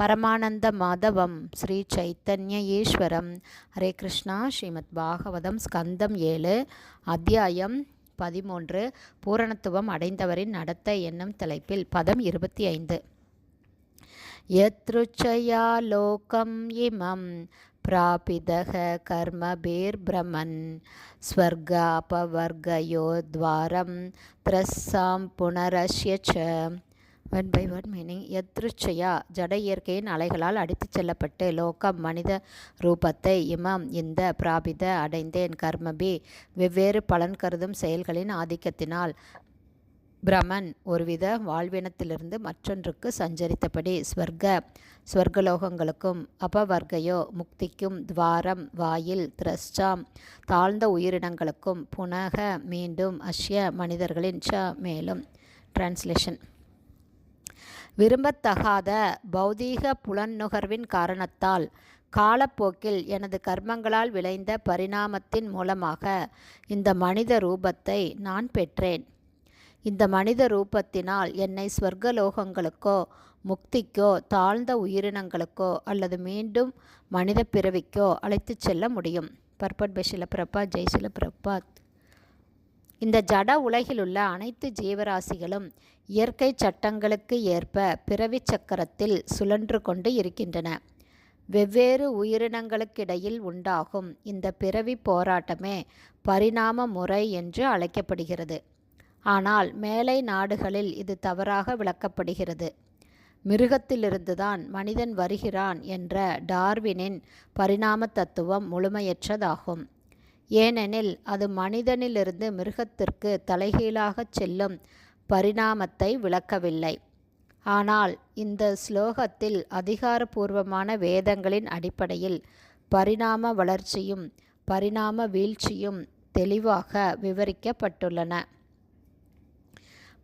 பரமானந்த மாதவம் ஸ்ரீ சைத்தன்ய ஈஸ்வரம் ஹரே கிருஷ்ணா. ஸ்ரீமத் பாகவதம் ஸ்கந்தம் ஏழு அத்தியாயம் பதிமூன்று பூரணத்துவம் அடைந்தவரின் நடத்த என்னும் தலைப்பில் பதம் இருபத்தி ஐந்து. யத்ருச்சயா லோகம் இமம் பிராபிதக கர்மபீர் பிரமன். ஸ்வர்காபவர்கயோ துவாரம் திரஸ்ஸாம் புனரஸ்ய ச. வேர்ட் பை வேர்ட் மீனிங் எத்ருச்சையா ஜட இயற்கையின் அலைகளால் அடித்துச் செல்லப்பட்டு லோகம் மனித ரூபத்தை இமம் இந்த பிராபித அடைந்தேன் கர்மபி வெவ்வேறு பலன் கருதும் செயல்களின் ஆதிக்கத்தினால் பிரமன் ஒருவித வாழ்வினத்திலிருந்து மற்றொன்றுக்கு சஞ்சரித்தபடி ஸ்வர்க ஸ்வர்கலோகங்களுக்கும் அபவர்கையோ முக்திக்கும் துவாரம் வாயில் திரஸ்டாம் தாழ்ந்த உயிரினங்களுக்கும் புனக மீண்டும் அஷ்ய மனிதர்களின் ச மேலும். டிரான்ஸ்லேஷன் விரும்பத்தகாத பௌதீக புலன்நுகர்வின் காரணத்தால் காலப்போக்கில் எனது கர்மங்களால் விளைந்த பரிணாமத்தின் மூலமாக இந்த மனித ரூபத்தை நான் பெற்றேன். இந்த மனித ரூபத்தினால் என்னை ஸ்வர்கலோகங்களுக்கோ முக்திக்கோ தாழ்ந்த உயிரினங்களுக்கோ அல்லது மீண்டும் மனித பிறவிக்கோ அழைத்துச் செல்ல முடியும். பர்பட் பெஷில பிரபா ஜெய்சில பிரபாத் இந்த ஜட உலகிலுள்ள அனைத்து ஜீவராசிகளும் இயற்கை சட்டங்களுக்கு ஏற்ப பிறவி சக்கரத்தில் சுழன்று கொண்டு இருக்கின்றன. வெவ்வேறு உயிரினங்களுக்கிடையில் உண்டாகும் இந்த பிறவி போராட்டமே பரிணாம முறை என்று அழைக்கப்படுகிறது. ஆனால் மேலை நாடுகளில் இது தவறாக விளக்கப்படுகிறது. மிருகத்திலிருந்துதான் மனிதன் வருகிறான் என்ற டார்வினின் பரிணாம தத்துவம் முழுமையற்றதாகும். ஏனெனில் அது மனிதனிலிருந்து மிருகத்திற்கு தலைகீழாகச் செல்லும் பரிணாமத்தை விளக்கவில்லை. ஆனால் இந்த ஸ்லோகத்தில் அதிகாரபூர்வமான வேதங்களின் அடிப்படையில் பரிணாம வளர்ச்சியும் பரிணாம வீழ்ச்சியும் தெளிவாக விவரிக்கப்பட்டுள்ளன.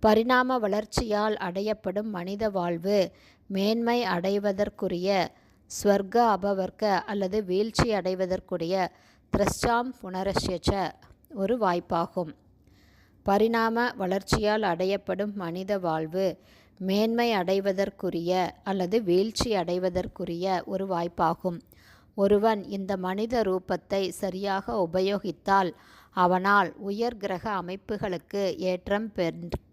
பரிணாம வளர்ச்சியால் அடையப்படும் மனித வாழ்வு மேன்மை அடைவதற்குரிய ஸ்வர்க அபவர்க்க அல்லது வீழ்ச்சி அடைவதற்குரிய திரஷ்டாம் புனரஷ்யச்ச. ஒரு வாய்ப்பாகும். பரிணாம வளர்ச்சியால் அடையப்படும் மனித வாழ்வு மேன்மை அடைவதற்குரிய அல்லது வீழ்ச்சி அடைவதற்குரிய ஒரு வாய்ப்பாகும். ஒருவன் இந்த மனித ரூபத்தை சரியாக உபயோகித்தால் அவனால் உயர் கிரக அமைப்புகளுக்கு ஏற்றம்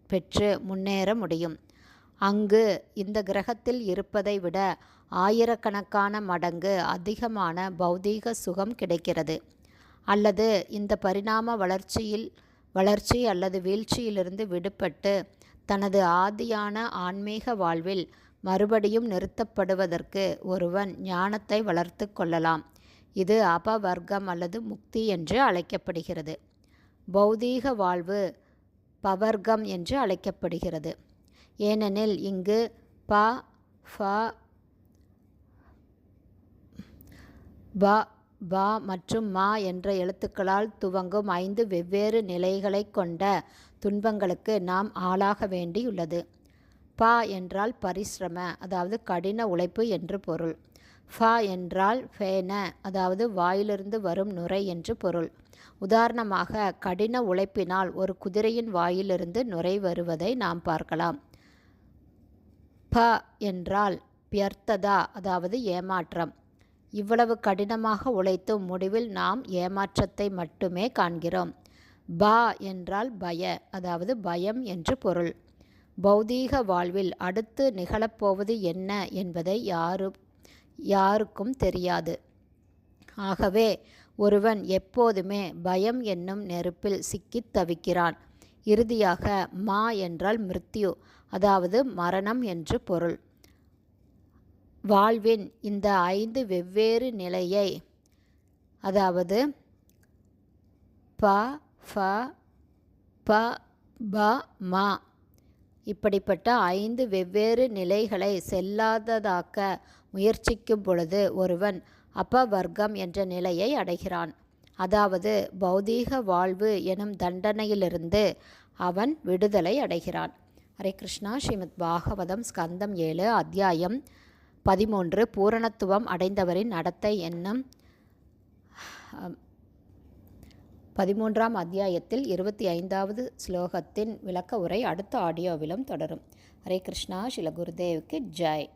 பெற்று முன்னேற முடியும். அங்கு இந்த கிரகத்தில் இருப்பதை விட ஆயிரக்கணக்கான மடங்கு அதிகமான பௌதீக சுகம் கிடைக்கிறது. அல்லது இந்த பரிணாம வளர்ச்சியில் வளர்ச்சி அல்லது வீழ்ச்சியிலிருந்து விடுபட்டு தனது ஆதியான ஆன்மீக வாழ்வில் மறுபடியும் நிறுத்தப்படுவதற்கு ஒருவன் ஞானத்தை வளர்த்து கொள்ளலாம். இது அபவர்க்கம் அல்லது முக்தி என்று அழைக்கப்படுகிறது. பௌதீக வாழ்வு பவர்க்கம் என்று அழைக்கப்படுகிறது. ஏனெனில் இங்கு ப ஃப ப பா மற்றும் மா என்ற எழுத்துக்களால் துவங்கும் ஐந்து வெவ்வேறு நிலைகளை கொண்ட துன்பங்களுக்கு நாம் ஆளாக வேண்டியுள்ளது. பா என்றால் பரிசிரம அதாவது கடின உழைப்பு என்று பொருள். ஃபா என்றால் ஃபேன அதாவது வாயிலிருந்து வரும் நுரை என்று பொருள். உதாரணமாக கடின உழைப்பினால் ஒரு குதிரையின் வாயிலிருந்து நுரை வருவதை நாம் பார்க்கலாம். ப என்றால் பியர்த்ததா அதாவது ஏமாற்றம். இவ்வளவு கடினமாக உழைத்தும் முடிவில் நாம் ஏமாற்றத்தை மட்டுமே காண்கிறோம். பா என்றால் பய அதாவது பயம் என்று பொருள். பௌதீக வாழ்வில் அடுத்து நிகழப்போவது என்ன என்பதை யாரு யாருக்கும் தெரியாது. ஆகவே ஒருவன் எப்போதுமே பயம் என்னும் நெருப்பில் சிக்கித் தவிக்கிறான். இறுதியாக மா என்றால் மிருத்யு அதாவது மரணம் என்று பொருள். வாழ்வின் இந்த ஐந்து வெவ்வேறு நிலையை அதாவது ப ஃப ப ப மா இப்படிப்பட்ட ஐந்து வெவ்வேறு நிலைகளை செல்லாததாக்க முயற்சிக்கும் பொழுது ஒருவன் அபவர்க்கம் என்ற நிலையை அடைகிறான். அதாவது பௌதீக வாழ்வு எனும் தண்டனையிலிருந்து அவன் விடுதலை அடைகிறான். ஹரே கிருஷ்ணா. ஸ்ரீமத் பாகவதம் ஸ்கந்தம் ஏழு அத்தியாயம் பதிமூன்று பூரணத்துவம் அடைந்தவரின் நடத்தை எண்ணம். பதிமூன்றாம் அத்தியாயத்தில் இருபத்தி ஐந்தாவது ஸ்லோகத்தின் விளக்க உரை அடுத்த ஆடியோவிலும் தொடரும். ஹரே கிருஷ்ணா ஸ்ரீல குருதேவுக்கு ஜெய்.